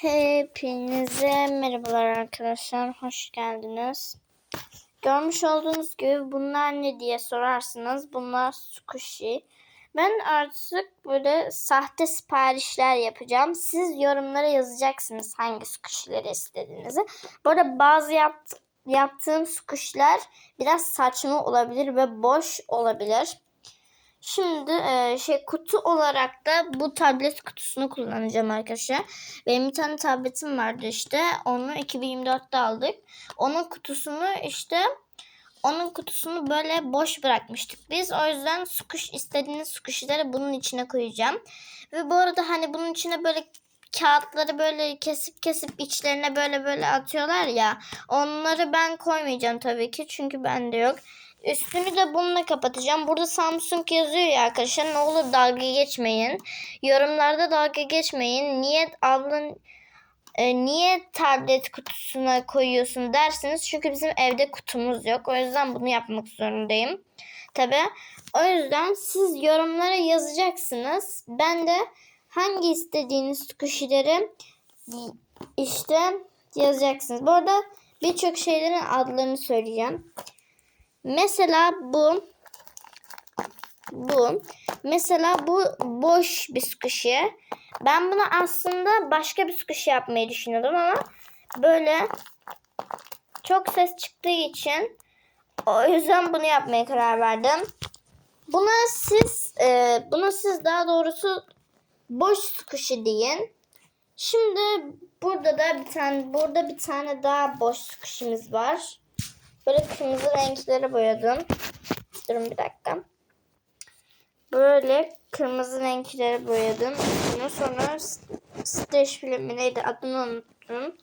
Hepinize merhabalar arkadaşlar. Hoş geldiniz. Görmüş olduğunuz gibi bunlar ne diye sorarsınız. Bunlar squishy. Ben artık böyle sahte siparişler yapacağım. Siz yorumlara yazacaksınız hangi squishy'leri istediğinizi. Bu arada bazı yapt yaptığım squishy'ler biraz saçma olabilir ve boş olabilir. Şimdi e, şey kutu olarak da bu tablet kutusunu kullanacağım arkadaşlar. Benim bir tane tabletim vardı işte. Onu 2024'te aldık. Onun kutusunu işte onun kutusunu böyle boş bırakmıştık biz. O yüzden sukuş istediğiniz sukuşları bunun içine koyacağım. Ve bu arada hani bunun içine böyle kağıtları böyle kesip kesip içlerine böyle böyle atıyorlar ya. Onları ben koymayacağım tabii ki. Çünkü bende yok. Üstünü de bununla kapatacağım. Burada Samsung yazıyor ya arkadaşlar. Ne olur dalga geçmeyin. Yorumlarda dalga geçmeyin. Niye ablan e, niye tablet kutusuna koyuyorsun dersiniz. Çünkü bizim evde kutumuz yok. O yüzden bunu yapmak zorundayım. Tabi. O yüzden siz yorumlara yazacaksınız. Ben de hangi istediğiniz kuşileri işte yazacaksınız. Bu arada birçok şeylerin adlarını söyleyeceğim. Mesela bu bu. Mesela bu boş bir squishy. Ben bunu aslında başka bir squishy yapmayı düşünüyordum ama böyle çok ses çıktığı için o yüzden bunu yapmaya karar verdim. Buna siz e, buna siz daha doğrusu boş squishy deyin. Şimdi burada da bir tane burada bir tane daha boş squishy'miz var. Böyle kırmızı renkleri boyadım. Durun bir dakika. Böyle kırmızı renkleri boyadım. Bunu sonra streç filmi neydi adını unuttum.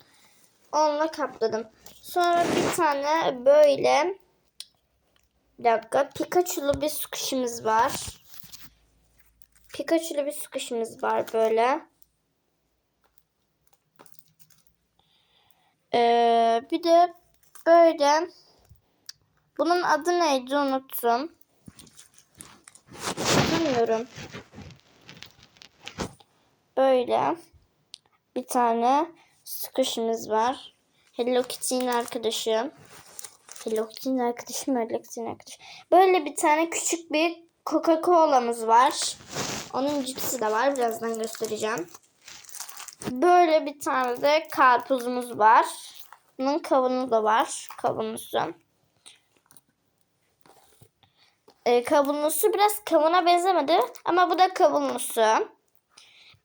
Onunla kapladım. Sonra bir tane böyle bir dakika Pikachu'lu bir squish'imiz var. Pikachu'lu bir squish'imiz var böyle. Ee, bir de böyle bunun adı neydi unuttum. Bilmiyorum. Böyle bir tane squish'imiz var. Hello Kitty'nin arkadaşı. Hello Kitty'nin arkadaşı mı? Hello Kitty'nin arkadaşı. Böyle bir tane küçük bir Coca-Cola'mız var. Onun cipsi de var. Birazdan göstereceğim. Böyle bir tane de karpuzumuz var. Bunun kavunu da var. Kavunusu. E, kavunlusu biraz kavuna benzemedi ama bu da kavunlusu.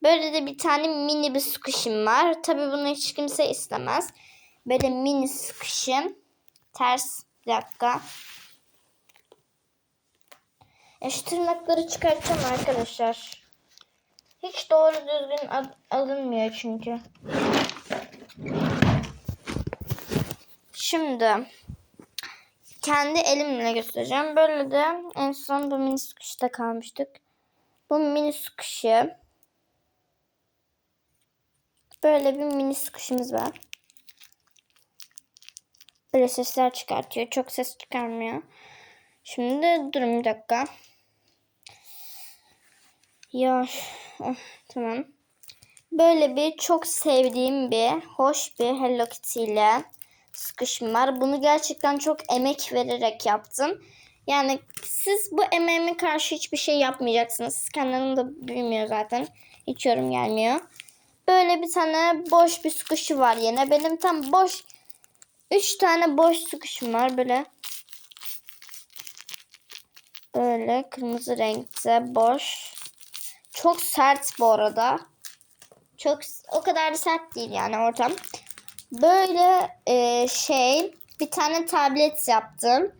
Böyle de bir tane mini bir squish'im var. Tabi bunu hiç kimse istemez. Böyle mini squish'im. Ters bir dakika. E şu tırnakları çıkartacağım arkadaşlar. Hiç doğru düzgün alınmıyor çünkü. Şimdi kendi elimle göstereceğim. Böyle de en son bu mini sıkışta kalmıştık. Bu mini sıkışı. Böyle bir mini sıkışımız var. Böyle sesler çıkartıyor. Çok ses çıkarmıyor. Şimdi durun bir dakika. Ya oh, tamam. Böyle bir çok sevdiğim bir hoş bir Hello Kitty ile sıkışım var. Bunu gerçekten çok emek vererek yaptım. Yani siz bu emeğime karşı hiçbir şey yapmayacaksınız. Siz de bilmiyor zaten. Hiç yorum gelmiyor. Böyle bir tane boş bir sıkışı var yine. Benim tam boş 3 tane boş sıkışım var böyle. Böyle kırmızı renkte boş. Çok sert bu arada. Çok o kadar da sert değil yani ortam. Böyle e, şey bir tane tablet yaptım.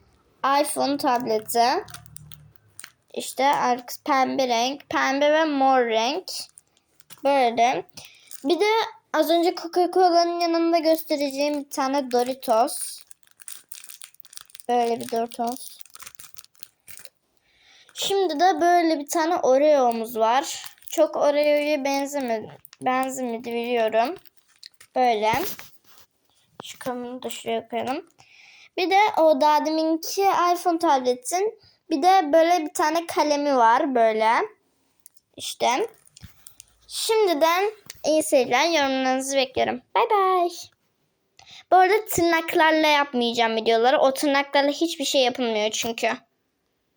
iPhone tableti. İşte pembe renk. Pembe ve mor renk. Böyle. Bir de az önce Coca-Cola'nın yanında göstereceğim bir tane Doritos. Böyle bir Doritos. Şimdi de böyle bir tane Oreo'muz var. Çok Oreo'ya benzemedi, benzemedi biliyorum. Böyle. Kamerayı da şuraya koyalım. Bir de o daha iPhone tabletin bir de böyle bir tane kalemi var böyle. İşte. Şimdiden iyi seyirler. Yorumlarınızı bekliyorum. Bay bay. Bu arada tırnaklarla yapmayacağım videoları. O tırnaklarla hiçbir şey yapılmıyor çünkü.